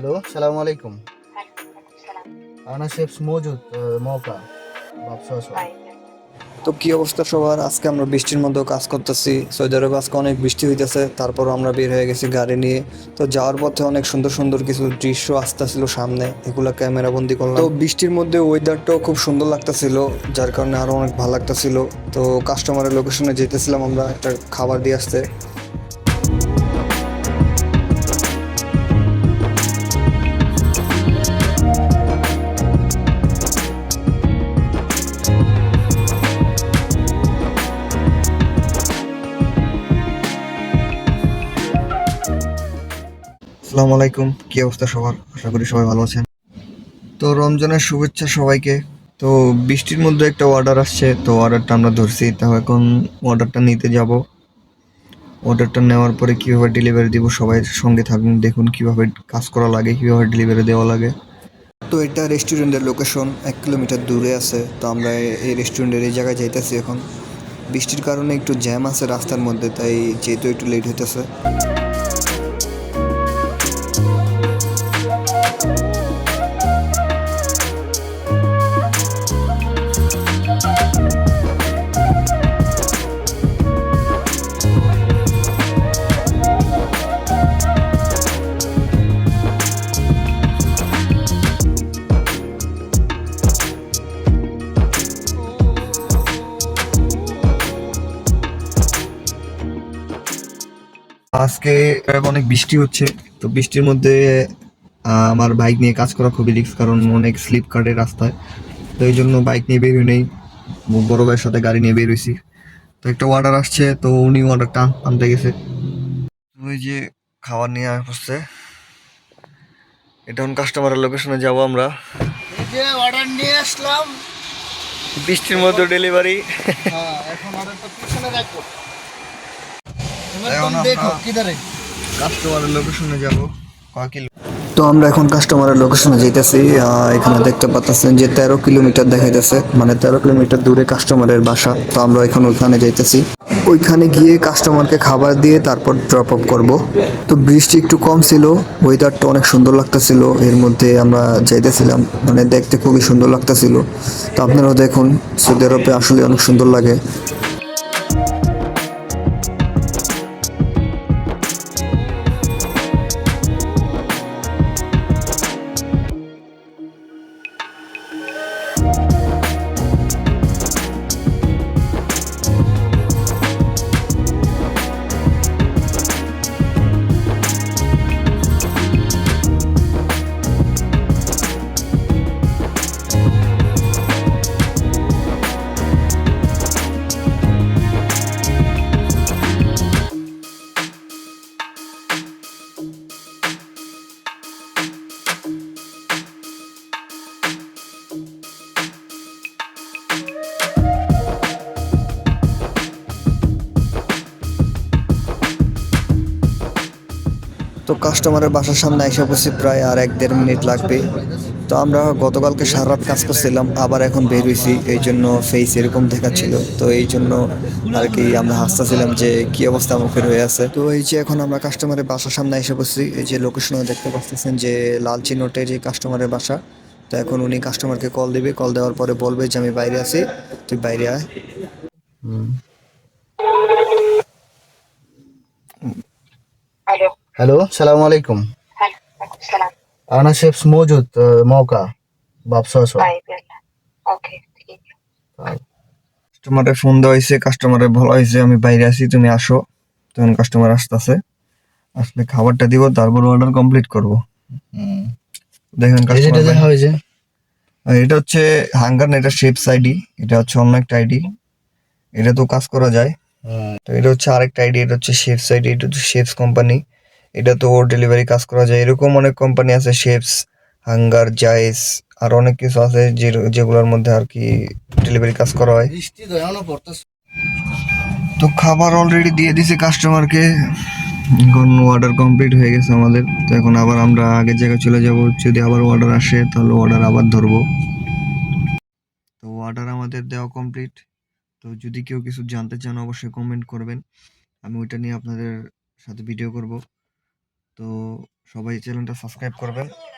Hello, সালাম আলাইকুম। তো কি অবস্থা সবার? আজকে আমরা বৃষ্টির মধ্যেও কাজ করতেছি। সৌদি আরবে আজকে অনেক বৃষ্টি হইতেছে, তারপর আমরা বের হয়ে গেছি গাড়ি নিয়ে। তো যাওয়ার পথে অনেক সুন্দর সুন্দর কিছু দৃশ্য আসতেছিল সামনে, এগুলো ক্যামেরা বন্দি করলাম। তো বৃষ্টির মধ্যে ওয়েদারটাও খুব সুন্দর লাগতেছিল, যার কারণে আরও অনেক ভালো লাগতেছিল। তো কাস্টমারের লোকেশনে যেতেছিলাম আমরা একটা খাবার দিয়ে আসতে। আসসালামু আলাইকুম। কি অবস্থা সবার? আশা করি সবাই ভালো আছেন। তো রমজানের শুভেচ্ছা সবাইকে। তো বৃষ্টির মধ্যে একটা অর্ডার আসছে, তো অর্ডারটা আমরা ধরছি। তো এখন অর্ডারটা নিতে যাব। অর্ডারটা নেওয়ার পরে কীভাবে ডেলিভারি দিব সবাই সঙ্গে থাকুন, দেখুন কীভাবে কাজ করা লাগে, কীভাবে ডেলিভারি দেওয়া লাগে। তো এটা রেস্টুরেন্টের লোকেশন এক কিলোমিটার দূরে আছে। তো আমরা এই রেস্টুরেন্টের এই জায়গায় যাইতেছি এখন। বৃষ্টির কারণে একটু জ্যাম আছে রাস্তার মধ্যে, তাই যেহেতু একটু লেট হইতেছে। আজকে অনেক বৃষ্টি হচ্ছে। তো বৃষ্টির মধ্যে আমার বাইক নিয়ে কাজ করা খুবই রিক্স কারণ অনেক স্লিপ কাটে রাস্তায়। তো এই জন্য বাইক নিয়ে বের হই নেই বড় ভাইয়ের সাথে গাড়ি নিয়ে বের হয়েছি তো একটা অর্ডার আসছে তো উনি অর্ডারটা আনতে গেছে। ওই যে খাবার নিয়ে আসছে এটা এখন কাস্টমারের লোকেশনে যাব আমরা। এই যে অর্ডার নিয়ে আসলাম। বৃষ্টির মধ্যে ডেলিভারি হ্যাঁ এখন অর্ডারটা পিছনে রাখো এবার এখন তুমি দেখো কিধারে কাস্টমারের লোকেশনে যাব। কয় কিলো? তো আমরা এখন কাস্টমারের লোকেশনে যাইতেছি এখানে দেখতে পাচ্ছেন যে তেরো কিলোমিটার দেখাইতেছে মানে তেরো কিলোমিটার দূরে কাস্টমারের বাসা। তো আমরা এখন ওইখানে যাইতেছি। ওইখানে গিয়ে কাস্টমারকে খাবার দিয়ে তারপর ড্রপ আপ করব। তো বৃষ্টি একটু কম ছিল ওয়েদারটা অনেক সুন্দর লাগতেছিল। এর মধ্যে আমরা যাইতেছিলাম মানে দেখতে খুবই সুন্দর লাগতেছিল। তো আপনারাও দেখুন সৌদি আরবে আসলে অনেক সুন্দর লাগে। তো কাস্টমারের বাসার সামনে এসে পড়ছি প্রায় আর এক দেড় মিনিট লাগবে। তো আমরা গতকালকে সারা রাত কাজ করছিলাম, আবার এখন বের হয়েছি, এই জন্য ফেস এরকম দেখাচ্ছিল। তো এই জন্য আর কি আমরা হাসতেছিলাম যে কি অবস্থা মুখের হয়ে আছে। তো এই যে এখন আমরা কাস্টমারের বাসার সামনে এসে পড়ছি এই যে লোকেশনে দেখতে পাচ্ছেন যে লাল চিহ্নটে যে কাস্টমারের বাসা। তো এখন উনি কাস্টমারকে কল দিবে কল দেওয়ার পরে বলবে যে আমি বাইরে আছি, তুই বাইরে আয়। হুম। হ্যালো সালাম আলাইকুম। আনাসেফ মজুদ মৌকা বাপসা কাস্টমারের ফোন দেওয়া হয়েছে কাস্টমারের ভালো হয়েছে আমি বাইরে আসি তুমি আসো। তখন কাস্টমার আসতেছে। আসলে খাবারটা দিব তারপর অর্ডার কমপ্লিট করব। দেখেন হয়েছে। এটা হচ্ছে হাঙ্গার এটা শেপস আইডি এটা হচ্ছে অন্য একটা আইডি এটা তো কাজ করা যায়। তো এটা হচ্ছে আরেকটা আইডি এটা হচ্ছে শেপস আইডি এটা হচ্ছে শেপস কোম্পানি এটা তো ওর ডেলিভারি কাজ করা যায়। এরকম অনেক কোম্পানি আছে শেপস হাঙ্গার জাইস আর অনেক কিছু আছে যে- যেগুলোর মধ্যে আর কি ডেলিভারি কাজ করা হয়। তো খাবার অলরেডি দিয়ে দিছে কাস্টমারকে এখন অর্ডার কমপ্লিট হয়ে গেছে আমাদের। তো এখন আবার আমরা আগের জায়গায় চলে যাব। যদি আবার অর্ডার আসে তাহলে অর্ডার আবার ধরবো। তো অর্ডার আমাদের দেওয়া কমপ্লিট তো যদি কেউ কিছু জানতে চান অবশ্যই কমেন্ট করবেন। আমি ওইটা নিয়ে আপনাদের সাথে ভিডিও করব। তো সবাই চ্যানেলটা সাবস্ক্রাইব করবেন।